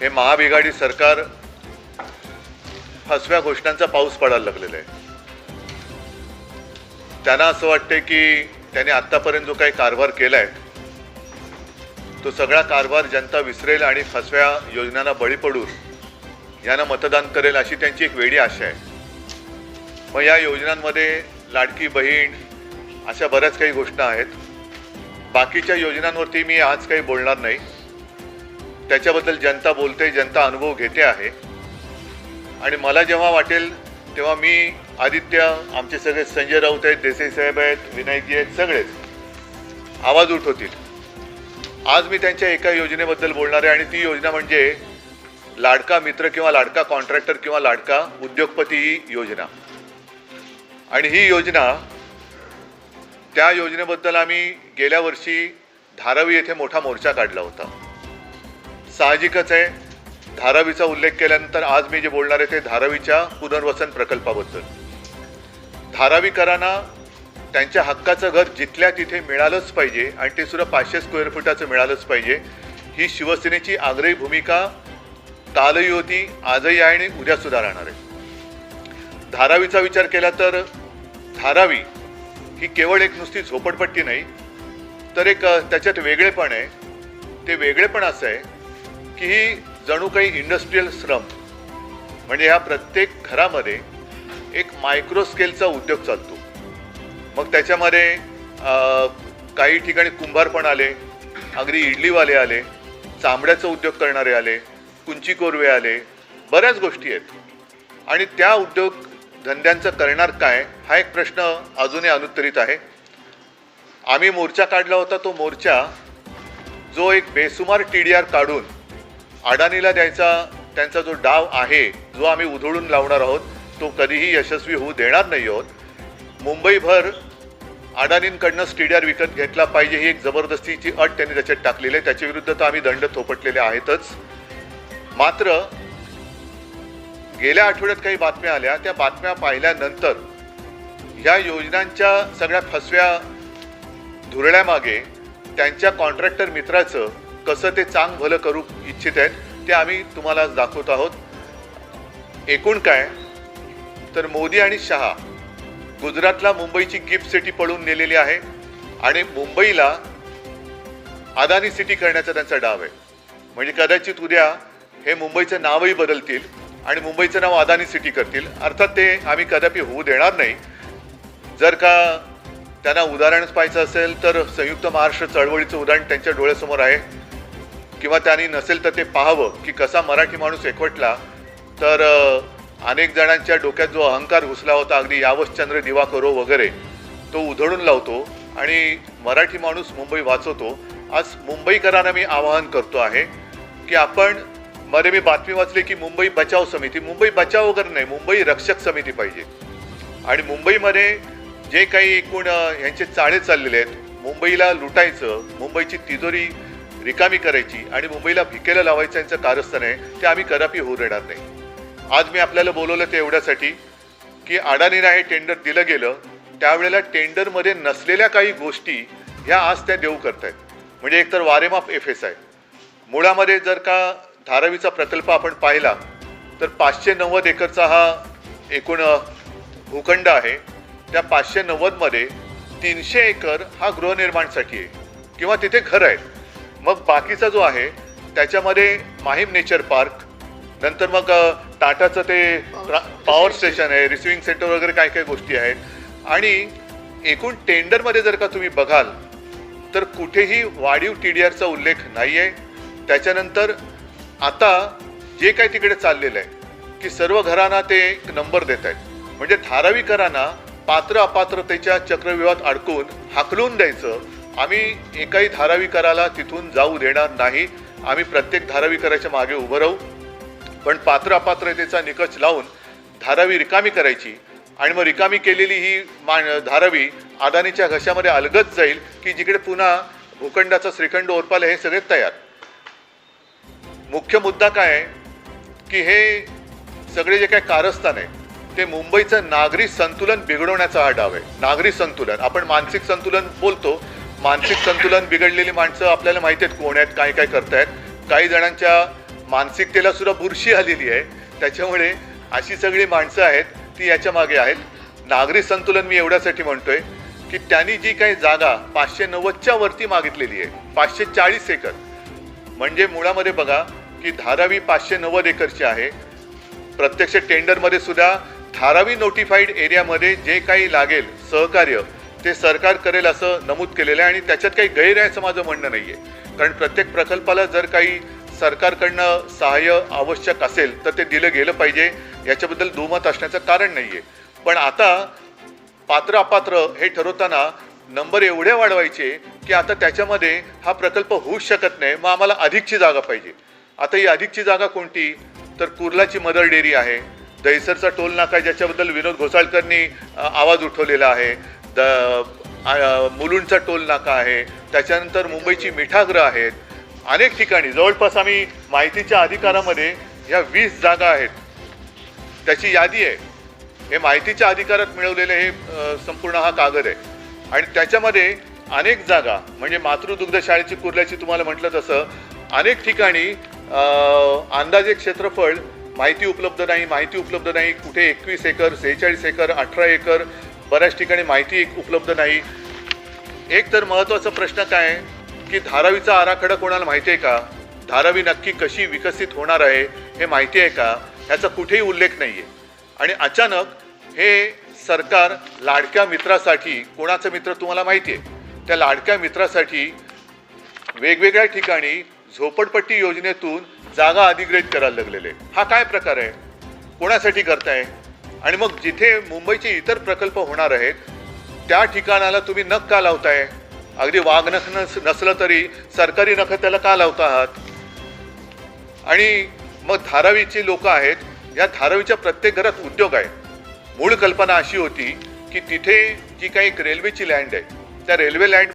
हे महाबिघाडी सरकार फसव्या घोषणांचा पाऊस पडायला लागलेला आहे. त्यांना असं वाटते की त्याने आत्तापर्यंत जो काही कारभार केला आहे तो सगळा कारभार जनता विसरेल आणि फसव्या योजनांना बळी पडून यांना मतदान करेल अशी त्यांची एक वेळी आशा आहे. मग या योजनांमध्ये लाडकी बहीण अशा बऱ्याच काही गोष्टी आहेत. बाकीच्या योजनांवरती मी आज काही बोलणार नाही. त्याच्याबद्दल जनता बोलते जनता अनुभव घेते आहे. आणि मला जेव्हा वाटेल तेव्हा मी आदित्य आमचे सगळे संजय राऊत आहेत देसाई साहेब आहेत विनायकजी आहेत सगळेच आवाज उठवतील. आज मी त्यांच्या एका योजनेबद्दल बोलणार आहे आणि ती योजना म्हणजे लाडका मित्र किंवा लाडका कॉन्ट्रॅक्टर किंवा लाडका उद्योगपती ही योजना. आणि ही योजना त्या योजनेबद्दल आम्ही गेल्या वर्षी धारावी येथे मोठा मोर्चा काढला होता. साहजिकच आहे. धारावीचा उल्लेख केल्यानंतर आज मी जे बोलणार आहे ते धारावीच्या पुनर्वसन प्रकल्पाबद्दल. धारावीकरांना त्यांच्या हक्काचं घर जिथल्या तिथे मिळालंच पाहिजे आणि ते सुद्धा पाचशे स्क्वेअर फुटाचं मिळालंच पाहिजे ही शिवसेनेची आग्रही भूमिका कालही होती आजही आहे आणि उद्या सुद्धा राहणार आहे. धारावीचा विचार केला तर धारावी ही केवळ एक नुसती झोपडपट्टी नाही तर एक त्याच्यात वेगळेपण आहे. ते वेगळेपण असं आहे की ही जणू काही इंडस्ट्रीयल श्रम म्हणजे ह्या प्रत्येक घरामध्ये एक मायक्रो स्केलचा उद्योग चालतो. मग त्याच्यामध्ये काही ठिकाणी कुंभार पण आले अगदी इडलीवाले आले चांबड्याचा उद्योग करणारे आले कुंची कोरवे आले बऱ्याच गोष्टी आहेत. आणि त्या उद्योग धंद्यांचं करणार काय हा एक प्रश्न अजूनही अनुत्तरित आहे. आम्ही मोर्चा काढला होता तो मोर्चा जो एक बेसुमार टी डी आर काढून अडाणीला द्यायचा त्यांचा जो डाव आहे जो आम्ही उधळून लावणार आहोत तो कधीही यशस्वी होऊ देणार नाही आहोत. मुंबईभर अडाणींकडनं स्टेडियर विकत घेतला पाहिजे ही एक जबरदस्तीची अट त्यांनी त्याच्यात टाकलेली आहे. त्याच्याविरुद्ध तर आम्ही दंड थोपटलेले आहेतच. मात्र गेल्या आठवड्यात काही बातम्या आल्या. त्या बातम्या पाहिल्यानंतर ह्या योजनांच्या सगळ्या फसव्या धुरळ्यामागे त्यांच्या कॉन्ट्रॅक्टर मित्राचं कसं ते चांग भलं करू इच्छित आहेत ते आम्ही तुम्हाला दाखवत आहोत. एकूण काय? तर मोदी आणि शहा गुजरातला मुंबईची गिफ्ट सिटी पळून नेलेली आहे आणि मुंबईला अदानी सिटी करण्याचा त्यांचा डाव आहे. म्हणजे कदाचित उद्या हे मुंबईचं नावही बदलतील आणि मुंबईचं नाव अदानी सिटी करतील. अर्थात ते आम्ही कदापि होऊ देणार नाही. जर का त्यांना उदाहरणच पाहायचं असेल तर संयुक्त महाराष्ट्र चळवळीचं उदाहरण त्यांच्या डोळ्यासमोर आहे. किंवा त्यांनी नसेल तर ते पाहावं की कसा मराठी माणूस एकवटला तर अनेक जणांच्या डोक्यात जो अहंकार घुसला होता अगदी यावस चंद्र दिवा करो वगैरे तो उधळून लावतो आणि मराठी माणूस मुंबई वाचवतो. आज मुंबईकरांना मी आवाहन करतो आहे की आपण मध्ये मी बातमी वाचली की मुंबई बचाव समिती मुंबई बचाव वगैरे नाही मुंबई रक्षक समिती पाहिजे. आणि मुंबईमध्ये जे काही एकूण यांचे चाळे चाललेले आहेत मुंबईला लुटायचं मुंबईची तिजोरी रिकामी करायची आणि मुंबईला भिकेला लावायचं यांचं कारस्थान आहे ते आम्ही कदापि होऊ देणार नाही. आज मी आपल्याला बोलवलं ते एवढ्यासाठी की अडाणीला हे टेंडर दिलं गेलं त्यावेळेला टेंडरमध्ये नसलेल्या काही गोष्टी ह्या आज त्या देऊ करतायत. म्हणजे एकतर वारेमाप एफ एस आहे मुळामध्ये जर का धारावीचा प्रकल्प आपण पाहिला तर पाचशे नव्वद एकरचा हा एकूण भूखंड आहे. त्या पाचशे नव्वदमध्ये तीनशे एकर हा गृहनिर्माणसाठी आहे. किंवा तिथे घर आहेत. मग बाकीचा जो आहे त्याच्यामध्ये माहीम नेचर पार्क नंतर मग टाटाचं ते पॉवर स्टेशन आहे रिसिव्हिंग सेंटर वगैरे काय काय गोष्टी आहेत. आणि एकूण टेंडरमध्ये जर का तुम्ही बघाल तर कुठेही वाढीव टी डी आरचा उल्लेख नाही आहे त्याच्यानंतर आता जे काही तिकडे चाललेलं आहे की सर्व घरांना ते एक नंबर देत आहेत. म्हणजे धारावीकरांना पात्र अपात्रतेच्या चक्रव्यूहात अडकून हाकलून द्यायचं आम्ही एकाही धारावीकराला तिथून जाऊ देणार नाही. आम्ही प्रत्येक धारावीकराच्या मागे उभं राहू. पण पात्र अपात्रतेचा निकष लावून धारावी रिकामी करायची. आणि मग रिकामी केलेली ही मा धारावी अदानीच्या घशामध्ये अलगत जाईल की जिकडे पुन्हा भूखंडाचा श्रीखंड ओरपाल हे सगळे तयार. मुख्य मुद्दा काय आहे? की हे सगळे जे काय कारस्थान आहे ते मुंबईचं नागरी संतुलन बिघडवण्याचा हा डाव आहे. नागरी संतुलन. आपण मानसिक संतुलन बोलतो मानसिक संतुलन बिघडलेली माणसं आपल्याला माहिती आहेत कोण आहेत काय काय करतायत. काही जणांच्या मानसिकतेला सुद्धा बुरशी आलेली आहे. त्याच्यामुळे अशी सगळी माणसं आहेत ती याच्या मागे आहेत. नागरी संतुलन मी एवढ्यासाठी म्हणतोय की त्यांनी जी काही जागा पाचशे नव्वदच्या वरती मागितलेली आहे पाचशे चाळीस एकर. म्हणजे मुळामध्ये बघा की धारावी पाचशे नव्वद एकरची आहे. प्रत्यक्ष टेंडरमध्ये सुद्धा धारावी नोटिफाईड एरियामध्ये जे काही लागेल सहकार्य ते सरकार करेल असं नमूद केलेलं आहे आणि त्याच्यात काही गैर आहे असं माझं म्हणणं नाही आहे कारण प्रत्येक प्रकल्पाला जर काही सरकारकडनं सहाय्य आवश्यक असेल तर ते दिलं गेलं पाहिजे. याच्याबद्दल दुमत असण्याचं कारण नाही आहे पण आता पात्र अपात्र हे ठरवताना नंबर एवढे वाढवायचे की आता त्याच्यामध्ये हा प्रकल्प होऊच शकत नाही मग आम्हाला अधिकची जागा पाहिजे. आता ही अधिकची जागा कोणती? तर कुर्लाची मदर डेअरी आहे दहिसरचा टोल नाका आहे, ज्याच्याबद्दल विनोद घोसाळकरनी आवाज उठवलेला आहे. द मुलुंडचा टोल नाका आहे. त्याच्यानंतर मुंबईची मिठागृह आहेत. अनेक ठिकाणी जवळपास आम्ही माहितीच्या अधिकारामध्ये ह्या वीस जागा आहेत. त्याची यादी आहे. हे माहितीच्या अधिकारात मिळवलेले हे संपूर्ण हा कागद आहे. आणि त्याच्यामध्ये अनेक जागा म्हणजे मातृदुग्ध शाळेची कुर्ल्याची तुम्हाला म्हटलं तसं अनेक ठिकाणी अंदाजे क्षेत्रफळ माहिती उपलब्ध नाही माहिती उपलब्ध नाही. कुठे एकवीस एकर सेहेचाळीस एकर अठरा एकर बऱ्याच ठिकाणी माहिती उपलब्ध नाही. एक तर महत्त्वाचा प्रश्न काय? की धारावीचा आराखडा कोणाला माहिती आहे का? धारावी नक्की कशी विकसित होणार आहे हे माहिती आहे का? ह्याचा कुठेही उल्लेख नाही आहे आणि अचानक हे सरकार लाडक्या मित्रासाठी कोणाचा मित्र तुम्हाला माहिती आहे? त्या लाडक्या मित्रासाठी वेगवेगळ्या ठिकाणी झोपडपट्टी योजनेतून जागा अधिग्रहित करायला लागलेले. हा काय प्रकार आहे? कोणासाठी करताय? आणि मग जिथे मुंबईचे इतर प्रकल्प होणार आहेत त्या ठिकाणाला तुम्ही नख का लावताय? अगदी वाघ नख नस नसलं तरी सरकारी नख त्याला का लावता आहात? आणि मग धारावीचे लोक आहेत या धारावीच्या प्रत्येक घरात उद्योग आहे मूळ कल्पना अशी होती की तिथे जी काही रेल्वेची लँड आहे त्या रेल्वे लँड